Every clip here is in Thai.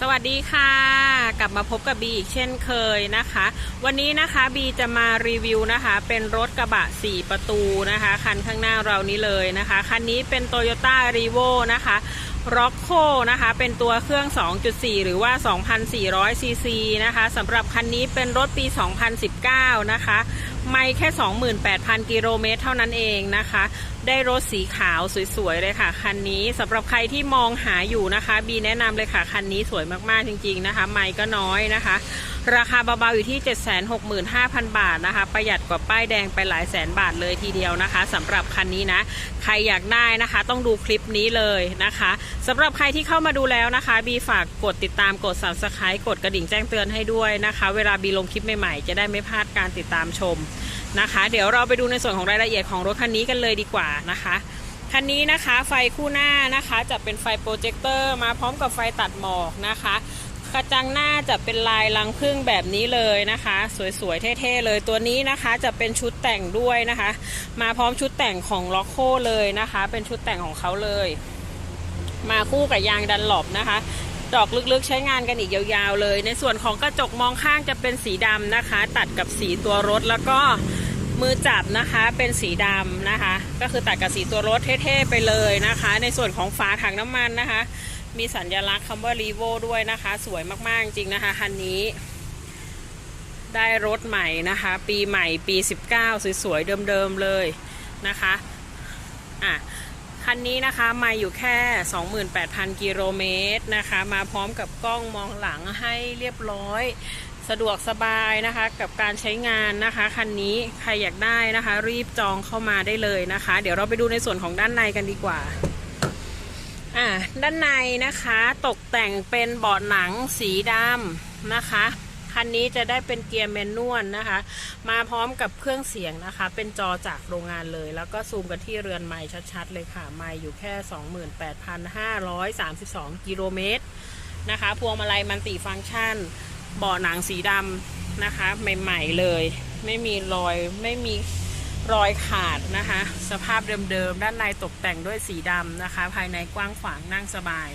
สวัสดีค่ะ กลับมาพบกับบีอีกเช่นเคยนะคะ วันนี้นะคะบีจะมารีวิวนะคะ เป็นรถกระบะ 4 ประตูนะคะ คันข้างหน้าเรานี้เลยนะคะ คันนี้เป็น Toyota r e v o นะคะ r o c c o นะคะ เป็นตัวเครื่อง 2.4 หรือว่า 2,400 ซีซีนะคะสำหรับคันนี้เป็นรถปี 2019 นะคะ ไม่แค่ 28,000 กิโลเมตรเท่านั้นเองนะคะ ได้รถสีขาวสวยๆเลยค่ะ คันนี้สำหรับใครที่มองหาอยู่นะคะ บีแนะนำเลยค่ะ คันนี้สวยมากๆจริง ๆนะคะ ไม่ก็น้อยนะคะ ราคาเบาๆอยู่ที่ 765,000 บาทนะคะ ประหยัดกว่าป้ายแดงไปหลายแสนบาทเลยทีเดียวนะคะสำหรับคันนี้นะ ใครอยากได้นะคะ ต้องดูคลิปนี้เลยนะคะสำหรับใครที่เข้ามาดูแล้วนะคะ บีฝากกดติดตามกด subscribe กดกระดิ่งแจ้งเตือนให้ด้วยนะคะ เวลาบีลงคลิปใหม่ๆ จะได้ไม่พลาดการติดตามชม นะคะ เดี๋ยวเราไปดูในส่วนของรายละเอียดของรถคันนี้กันเลยดีกว่านะคะคันนี้นะคะไฟคู่หน้านะคะจะเป็นไฟโปรเจคเตอร์มาพร้อมกับไฟตัดหมอกนะคะกระจังหน้าจะเป็นลายรังผึ้งแบบนี้เลยนะคะ สวยๆเท่ๆเลยตัวนี้นะคะจะเป็นชุดแต่งด้วยนะคะ มาพร้อมชุดแต่งของล็อกโคเลยนะคะ เป็นชุดแต่งของเขาเลย มาคู่กับยางดันหลบนะคะดอกลึกๆใช้งานกันอีกยาวๆเลย ในส่วนของกระจกมองข้างจะเป็นสีดำนะคะ ตัดกับสีตัวรถแล้วก็ มือจับนะคะเป็นสีดำนะคะ ก็คือตัดกับสีตัวรถเท่ๆไปเลยนะคะ ในส่วนของฝาถังน้ำมันนะคะ มีสัญลักษณ์คำว่า r e v o ด้วยนะคะ สวยมากๆจริงนะคะคันนี้ ได้รถใหม่นะคะ ปีใหม่ปี 19 สวยๆเดิมๆเลยนะคะอะคันนี้นะคะมาอยู่แค่ 28,000 กิโลเมตรนะคะ มาพร้อมกับกล้องมองหลังให้เรียบร้อย สะดวกสบายนะคะกับการใช้งานนะคะคันนี้ใครอยากได้นะคะ รีบจองเข้ามาได้เลยนะคะ เดี๋ยวเราไปดูในส่วนของด้านในกันดีกว่าอ่าด้านในนะคะตกแต่งเป็นเบาะหนังสีดำนะคะคันนี้จะได้เป็นเกียร์แมนนวลนะคะ มาพร้อมกับเครื่องเสียงนะคะ เป็นจอจากโรงงานเลย แล้วก็ซูมกันที่เรือนไม้ชัดๆ เลยค่ะ ไม้อยู่แค่ 28,532 กิโลเมตรนะคะ พวงมาลัยมันติฟังก์ชัน เบาะหนังสีดำนะคะ ใหม่ๆเลย ไม่มีรอยไม่มีรอยขาดนะคะ สภาพเดิมๆ ด้านในตกแต่งด้วยสีดำนะคะ ภายในกว้างขวางนั่งสบาย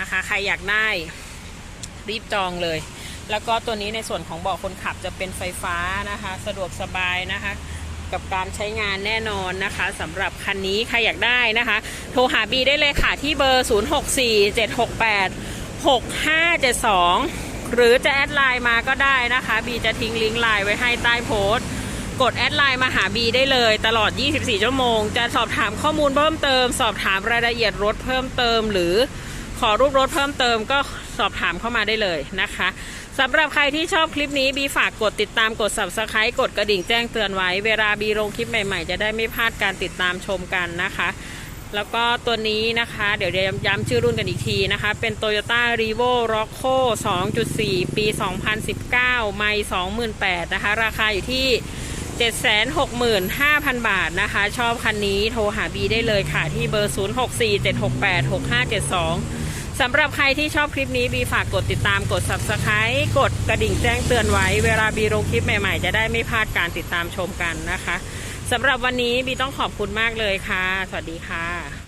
นะคะ ใครอยากได้รีบจองเลย แล้วก็ตัวนี้ในส่วนของเบาะคนขับจะเป็นไฟฟ้านะคะ สะดวกสบายนะคะกับการใช้งานแน่นอนนะคะสำหรับคันนี้ใครอยากได้นะคะ โทรหาบีได้เลยค่ะที่เบอร์ 0647686572 หรือจะแอดไลน์มาก็ได้นะคะบีจะทิ้งลิงก์ไลน์ไว้ให้ใต้โพสต์ กดแอดไลน์มาหาบีได้เลยตลอด 24 ชั่วโมง จะสอบถามข้อมูลเพิ่มเติม สอบถามรายละเอียดรถเพิ่มเติม หรือขอรูปรถเพิ่มเติมก็สอบถามเข้ามาได้เลยนะคะสำหรับใครที่ชอบคลิปนี้บีฝากกดติดตามกด subscribe กดกระดิ่งแจ้งเตือนไว้ เวลาบีลงคลิปใหม่ๆ จะได้ไม่พลาดการติดตามชมกันนะคะ แล้วก็ตัวนี้นะคะ เดี๋ยวจะย้ำชื่อรุ่นกันอีกทีนะคะ เป็น Toyota r e v o r o c c o 2.4 ปี 2019 ไม่ 28,000นะคะ ราคาอยู่ที่ 765,000 บาทนะคะ ชอบคันนี้โทรหาบีได้เลยค่ะ ที่เบอร์ 0647686572 สำหรับใครที่ชอบคลิปนี้บีฝากกดติดตามกด subscribe กดกระดิ่งแจ้งเตือนไว้ เวลาบีลงคลิปใหม่ๆ จะได้ไม่พลาดการติดตามชมกันนะคะ สำหรับวันนี้บีต้องขอบคุณมากเลยค่ะ สวัสดีค่ะ